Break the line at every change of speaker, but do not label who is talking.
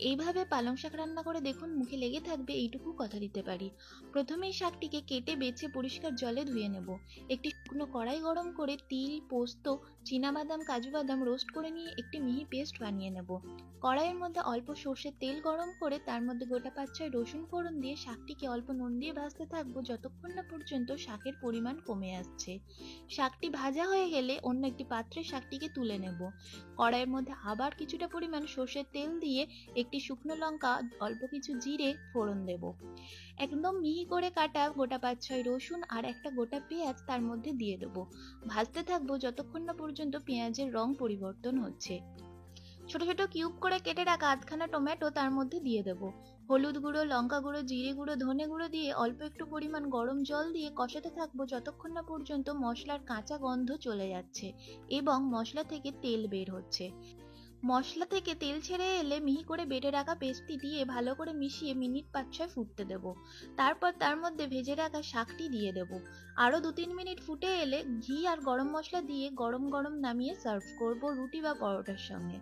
এইভাবে পালং শাক রান্না করে দেখুন মুখে লেগে থাকবে এইটুকু কথা দিতে পারি। প্রথমেই শাকটিকে কেটে বেছে পরিষ্কার জলে ধুয়ে নেব। একটি শুকনো কড়াই গরম করে তিল, পোস্ত, চীনাবাদাম, কাজু বাদাম রোস্ট করে নিয়ে একটি মিহি পেস্ট বানিয়ে নেব। কড়াইয়ের মধ্যে অল্প সর্ষের তেল গরম করে তার মধ্যে গোটা পাঁচ ছয় রসুন ফোড়ন দিয়ে শাকটিকে অল্প নুন দিয়ে ভাজতে থাকব যতক্ষণ না পর্যন্ত শাকের পরিমাণ কমে আসছে। শাকটি ভাজা হয়ে গেলে অন্য একটি পাত্রে শাকটিকে তুলে নেব। কড়াইয়ের মধ্যে আবার কিছুটা পরিমাণ সর্ষের তেল দিয়ে একটি শুকনো লঙ্কা, অল্প কিছু জিরে, ফোড়ন দেব। একদম মিহি করে কাটা গোটা পাঁচ ছয় রসুন আর একটা গোটা পেঁয়াজ তার মধ্যে দিয়ে দেবো। ভাজতে থাকব যতক্ষণ না পর্যন্ত পেঁয়াজের রং পরিবর্তন হচ্ছে। ছোট ছোট কিউব করে কেটে রাখা আধখানা টমেটো তার মধ্যে দিয়ে দেব। হলুদ গুঁড়ো, লঙ্কা গুঁড়ো, জিরে গুঁড়ো, ধনে গুঁড়ো দিয়ে অল্প একটু পরিমাণ গরম জল দিয়ে কষাতে থাকব যতক্ষণ না পর্যন্ত মশলার কাঁচা গন্ধ চলে যাচ্ছে এবং মশলা থেকে তেল বের হচ্ছে। মশলা থেকে তেল ছেড়ে এলে মিহি করে বেটে রাখা পেস্টটি দিয়ে ভালো করে মিশিয়ে মিনিট পাঁচ ছয় ফুটতে দেব। তারপর তার মধ্যে ভেজে রাখা শাকটি দিয়ে দেব। আরও দু তিন মিনিট ফুটে এলে ঘি আর গরম মশলা দিয়ে গরম গরম নামিয়ে সার্ভ করব রুটি বা পরোটার সঙ্গে।